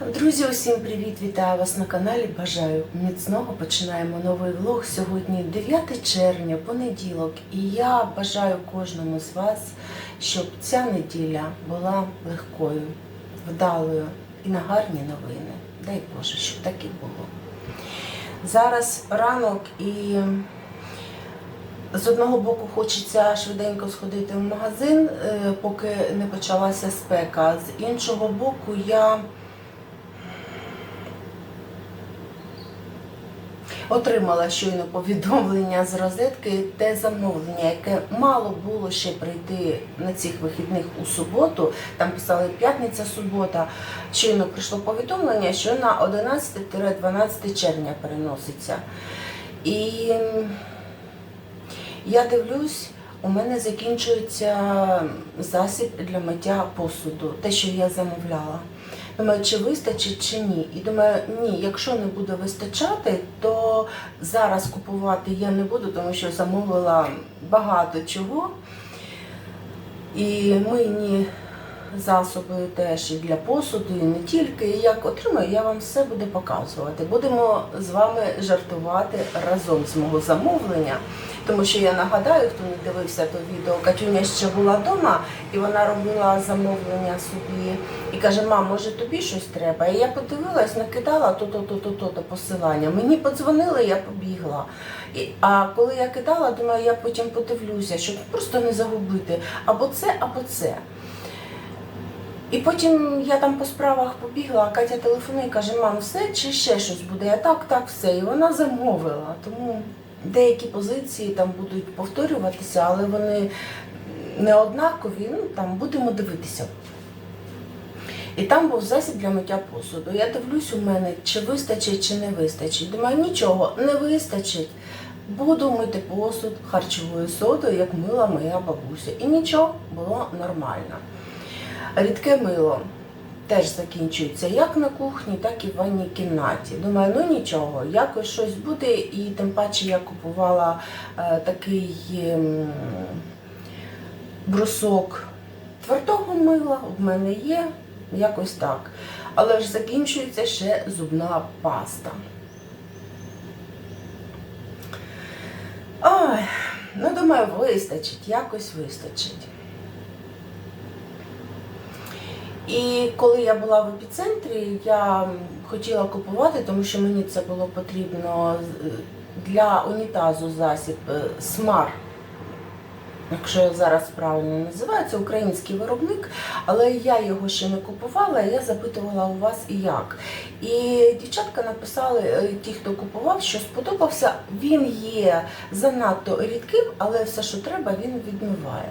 Друзі, усім привіт! Вітаю вас на каналі. Бажаю міцного. Починаємо новий влог. Сьогодні 9 червня, понеділок, і я бажаю кожному з вас, щоб ця неділя була легкою, вдалою і на гарні новини. Дай Боже, щоб так і було. Зараз ранок і з одного боку хочеться швиденько сходити в магазин, е, поки не почалася спека. З іншого боку, я отримала щойно повідомлення з розетки те замовлення, яке мало було ще прийти на цих вихідних у суботу. Там писали п'ятниця, субота. Щойно прийшло повідомлення, що на 11-12 червня переноситься. І я дивлюсь, у мене закінчується засіб для миття посуду, те, що я замовляла. Думаю, чи вистачить, чи ні. І думаю, ні, якщо не буде вистачати, то зараз купувати я не буду, тому що замовила багато чого. І мийні засоби теж і для посуду, і не тільки. І як отримаю, я вам все буду показувати. Будемо з вами жартувати разом з мого замовлення. Тому що я нагадаю, хто не дивився то відео, Катюня ще була вдома, і вона робила замовлення собі і каже: мам, може тобі щось треба? І я подивилась, накидала то-то, то-то, то-то посилання. Мені подзвонили, я побігла. І, а коли я кидала, думаю, я потім подивлюся, щоб просто не загубити або це, або це. І потім я там по справах побігла, а Катя телефонує і каже, мам, все чи ще щось буде? Я так, так, все. І вона замовила. Тому деякі позиції там будуть повторюватися, але вони не однакові. Ну там будемо дивитися. І там був засіб для миття посуду. Я дивлюсь у мене, чи вистачить, чи не вистачить. Думаю, нічого, не вистачить. Буду мити посуд харчовою содою, як мила моя бабуся. І нічого було нормально. Рідке мило теж закінчується як на кухні, так і в ванній кімнаті. Думаю, ну нічого, якось щось буде, і тим паче я купувала е, такий ем, брусок твердого мила, в мене є, якось так. Але ж закінчується ще зубна паста. Ой, ну думаю, вистачить, якось вистачить. І коли я була в епіцентрі, я хотіла купувати, тому що мені це було потрібно для унітазу засіб е, смар. Якщо зараз правильно називаю, це український виробник, але я його ще не купувала, я запитувала у вас і як. І дівчатка написали, е, ті, хто купував, що сподобався. Він є занадто рідким, але все, що треба, він відмиває.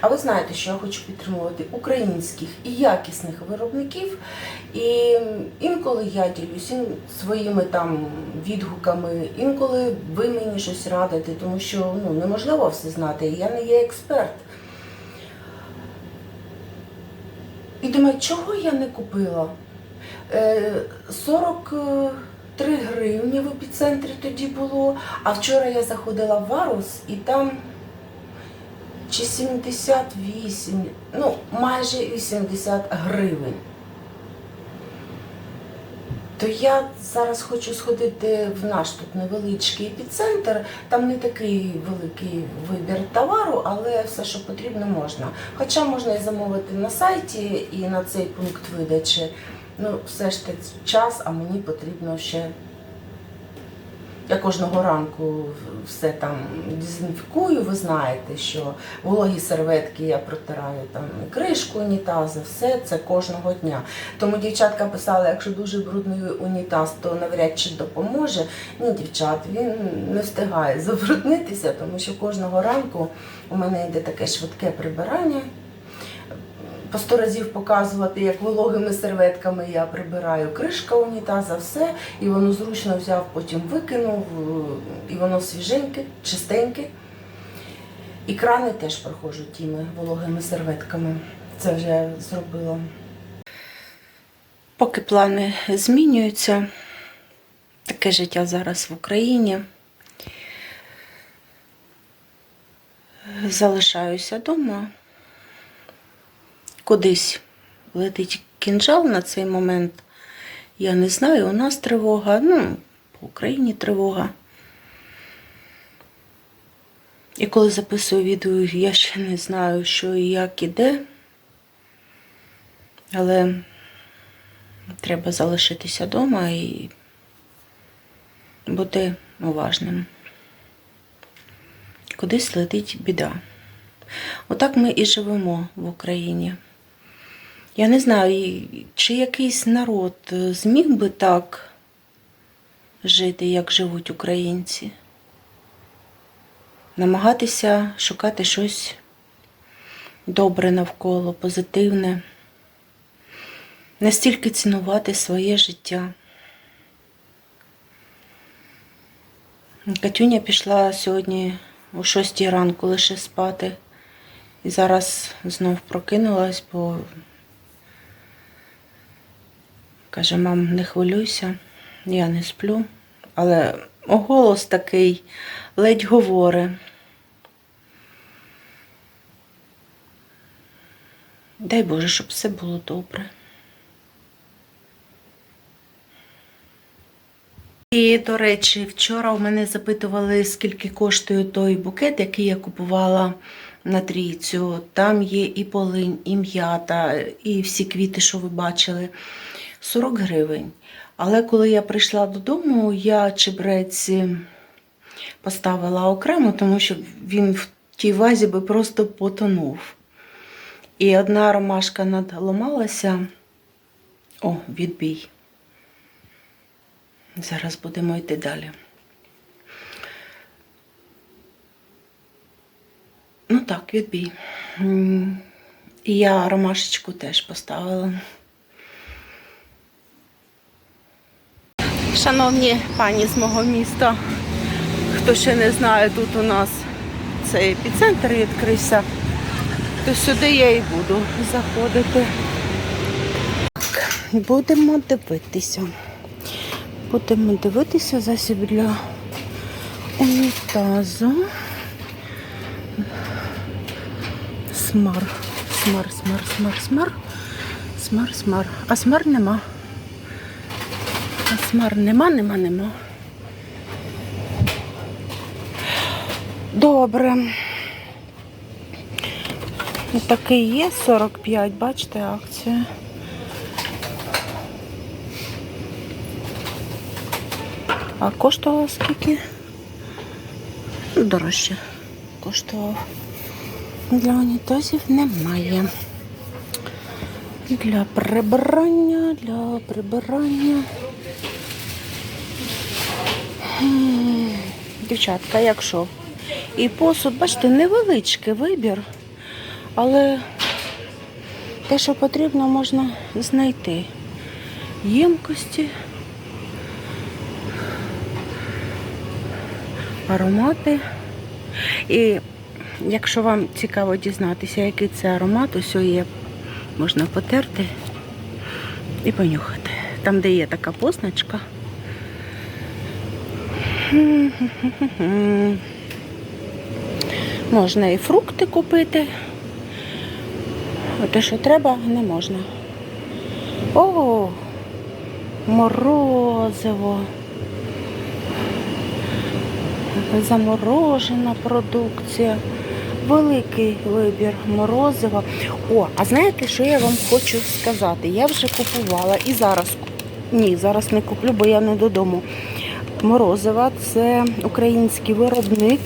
А ви знаєте, що я хочу підтримувати українських і якісних виробників. І інколи я ділюсь своїми там відгуками, інколи ви мені щось радите, тому що ну, неможливо все знати, я не є експерт. І думаю, чого я не купила? Е, 43 гривні в епіцентрі тоді було, а вчора я заходила в Варус і там чи 78, ну майже 80 гривень. То я зараз хочу сходити в наш тут невеличкий епіцентр. Там не такий великий вибір товару, але все, що потрібно, можна. Хоча можна і замовити на сайті і на цей пункт видачі. Ну, все ж таки час, а мені потрібно ще. Я кожного ранку все там дезінфікую. Ви знаєте, що вологі серветки я протираю там кришку унітазу, все це кожного дня. Тому дівчатка писала, якщо дуже брудний унітаз, то навряд чи допоможе. Ні, дівчат, він не встигає забруднитися, тому що кожного ранку у мене йде таке швидке прибирання. По сто разів показувати, як вологими серветками я прибираю кришка унітаза, все, і воно зручно взяв, потім викинув, і воно свіженьке, чистеньке. І крани теж проходжу тими вологими серветками. Це вже зробила. Поки плани змінюються, таке життя зараз в Україні. Залишаюся вдома. Кудись летить кінжал на цей момент. Я не знаю, у нас тривога, ну, по Україні тривога. І коли записую відео, я ще не знаю, що і як іде. Але треба залишитися вдома і бути уважним. Кудись летить біда. Отак ми і живемо в Україні. Я не знаю, чи якийсь народ е, зміг би так жити, як живуть українці. Намагатися шукати щось добре навколо, позитивне, настільки цінувати своє життя. Катюня пішла сьогодні о 6 ранку лише спати. І зараз знов прокинулась, бо каже, мам, не хвилюйся, я не сплю. Але голос такий ледь говорить. Дай Боже, щоб все було добре. І, до речі, вчора у мене запитували, скільки коштує той букет, який я купувала на трійцю. Там є і полинь, і м'ята, і всі квіти, що ви бачили. 40 гривень. Але коли я прийшла додому, я чебрець поставила окремо, тому що він в тій вазі би просто потонув. І одна ромашка надламалася. О, відбій. Зараз будемо йти далі. Ну так, відбій. І я ромашечку теж поставила. Шановні пані з мого міста, хто ще не знає, тут у нас цей епіцентр відкрився, то сюди я і буду заходити. Так, будемо дивитися. Будемо дивитися засіб для унітазу. Смар, смар, смар, смар, смар, смар, смар. А смар нема. А смар нема, нема, нема. Добре. Такий є 45, бачите, акція. А коштував скільки? Ну, Дорожче коштував. Для унітазів немає. Для прибирання, для прибирання. Дівчатка, як що? І посуд, бачите, невеличкий вибір, але те, що потрібно, можна знайти. Ємкості. аромати. І якщо вам цікаво дізнатися, який це аромат, ось є, можна потерти і понюхати. Там, де є така позначка. Можна і фрукти купити. Те, що треба, не можна. О, морозиво. заморожена продукція, великий вибір морозива. О, а знаєте, що я вам хочу сказати? Я вже купувала і зараз ні, зараз не куплю, бо я не додому. Морозива це український виробник,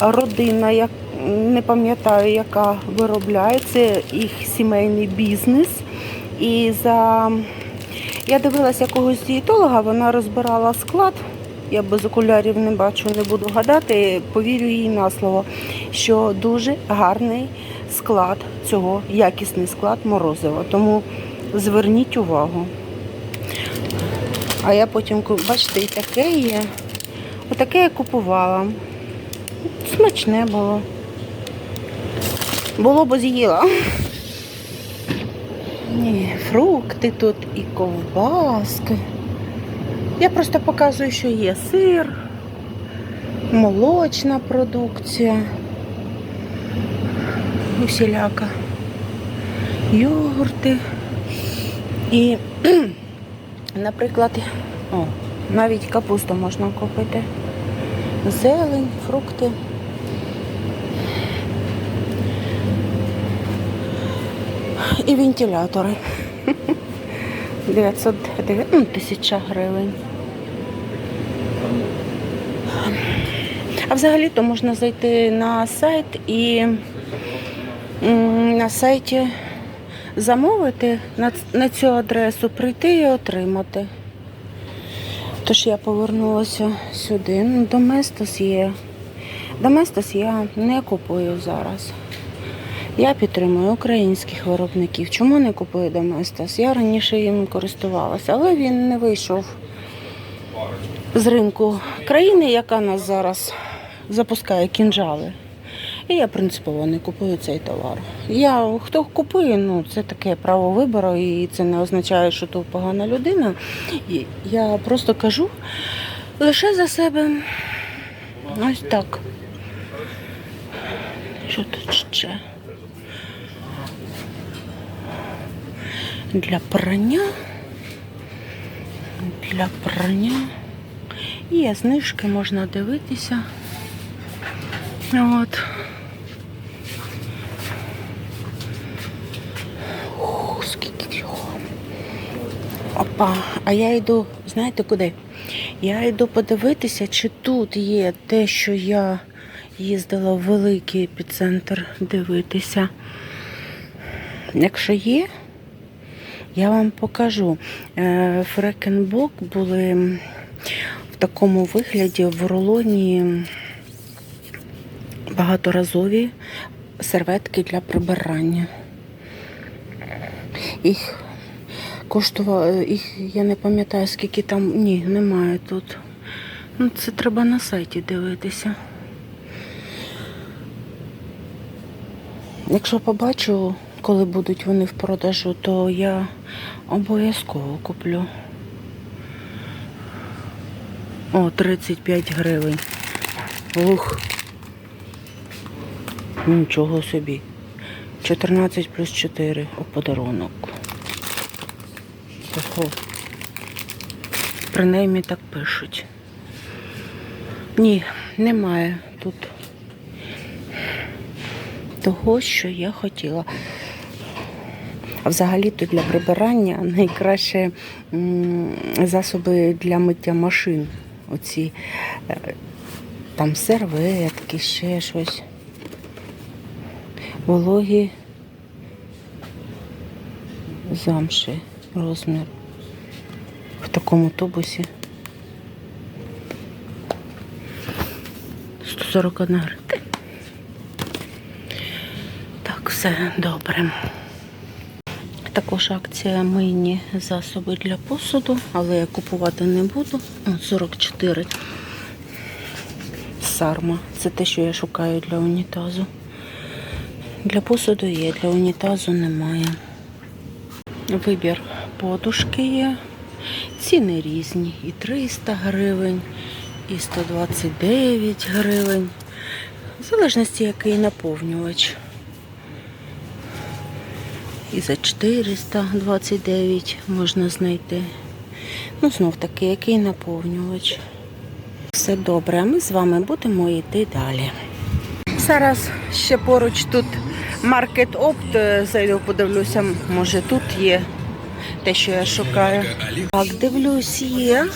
родина, як не пам'ятаю, яка виробляє, це їх сімейний бізнес. І за я дивилася якогось дієтолога, вона розбирала склад. Я без окулярів не бачу, не буду гадати. Повірю їй на слово, що дуже гарний склад цього, якісний склад морозива. Тому зверніть увагу. А я потім, бачите, і таке є. Отаке я купувала. Смачне було. Було б з'їла. Ні, фрукти тут і ковбаски. Я просто показую, що є сир, молочна продукція, усіляка, йогурти. І наприклад, о, навіть капусту можна купити. Зелень, фрукти. І вентилятори. 900 ну, тисяча гривень. А взагалі-то можна зайти на сайт і на сайті замовити на, цю адресу, прийти і отримати. Тож я повернулася сюди. Ну, Доместос є. Доместос я не купую зараз. Я підтримую українських виробників. Чому не купую Доместос? Я раніше їм користувалася, але він не вийшов з ринку країни, яка нас зараз запускає кінжали. І я принципово не купую цей товар. Я хто купує, ну це таке право вибору, і це не означає, що то погана людина. І Я просто кажу лише за себе. Ось так. Що тут ще? Для прання. Для прання. Є знижки, можна дивитися. От. Ух, скільки всього. Опа, а я йду, знаєте куди? Я йду подивитися, чи тут є те, що я їздила в великий епіцентр дивитися. Якщо є, я вам покажу. Е, Фрекенбок були в такому вигляді в рулоні багаторазові серветки для прибирання. Їх коштувало, їх я не пам'ятаю, скільки там. Ні, немає тут. Ну, це треба на сайті дивитися. Якщо побачу, коли будуть вони в продажу, то я обов'язково куплю. О, 35 гривень. Ух. Нічого собі. 14 плюс 4 у подарунок. Ого. Принаймні так пишуть. Ні, немає тут того, що я хотіла. А взагалі-то для прибирання найкраще засоби для миття машин. Оці е, там серветки, ще щось. Вологі замші розмір. В такому тубусі. 141 гривня. Так, все добре. Також акція мийні засоби для посуду, але я купувати не буду. О, 44 сарма. Це те, що я шукаю для унітазу. Для посуду є, для унітазу немає. Вибір подушки є. Ціни різні. І 300 гривень, і 129 гривень. В залежності, який наповнювач. І за 429 можна знайти. Ну, знов таки, який наповнювач. Все добре, ми з вами будемо йти далі. Зараз ще поруч тут маркет опт. Зайду, подивлюся, може тут є те, що я шукаю. Так, дивлюсь, є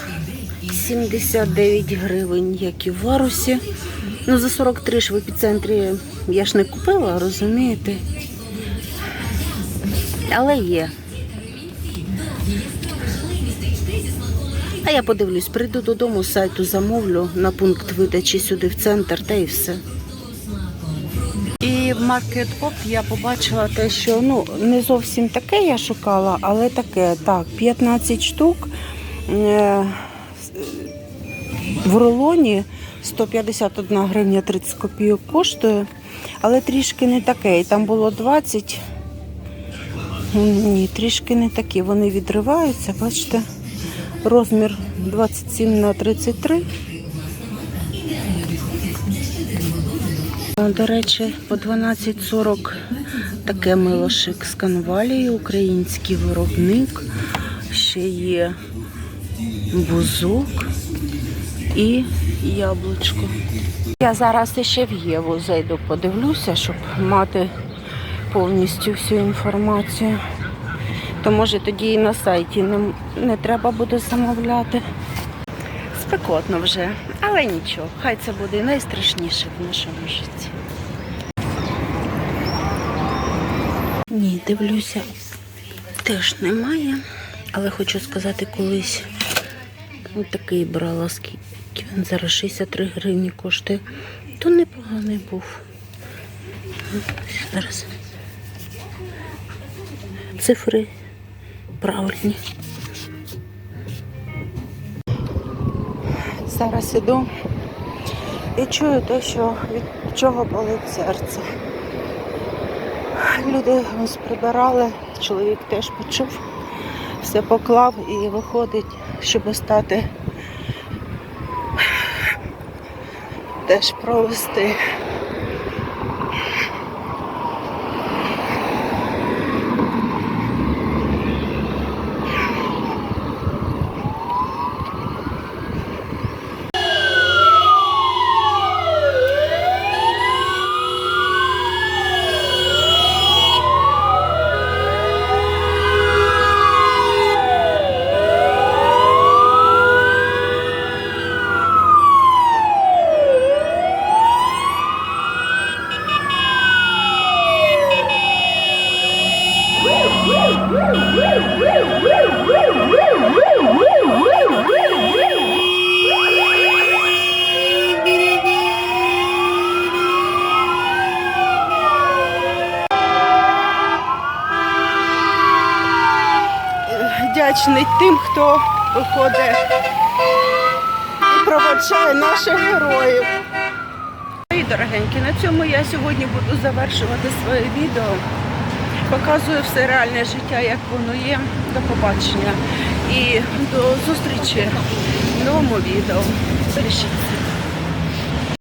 79 гривень, як і в варусі. Ну, за 43 ж в епіцентрі я ж не купила, розумієте? Але є. А я подивлюсь, прийду додому, сайту замовлю на пункт видачі сюди в центр та і все. В Market Pop я побачила те, що ну не зовсім таке я шукала, але таке. Так, 15 штук е, в рулоні 151 гривня 30 копійок коштує, але трішки не таке. І там було 20. Ні, трішки не такі. Вони відриваються, бачите, розмір 27 на 33. До речі, по 12,40 таке милошик з канвалії, український виробник. Ще є бузок і яблучко. Я зараз ще в Єву зайду, подивлюся, щоб мати повністю всю інформацію. То може тоді і на сайті не, не треба буде замовляти. Спекотно вже, але нічого, хай це буде найстрашніше в нашому житті. Ні, дивлюся, теж немає, але хочу сказати, колись от такий брала, скільки він зараз 63 гривні коштує, то непоганий був. Зараз цифри правильні. Зараз іду і чую те, що від чого болить серце. Люди ось прибирали, чоловік теж почув, все поклав і виходить, щоб стати теж провести. Вдячний тим, хто виходить і проводжає наших героїв. І дорогенькі, на цьому я сьогодні буду завершувати своє відео. Показую все реальне життя, як воно є. До побачення. І до зустрічі в новому відео. Бережіться.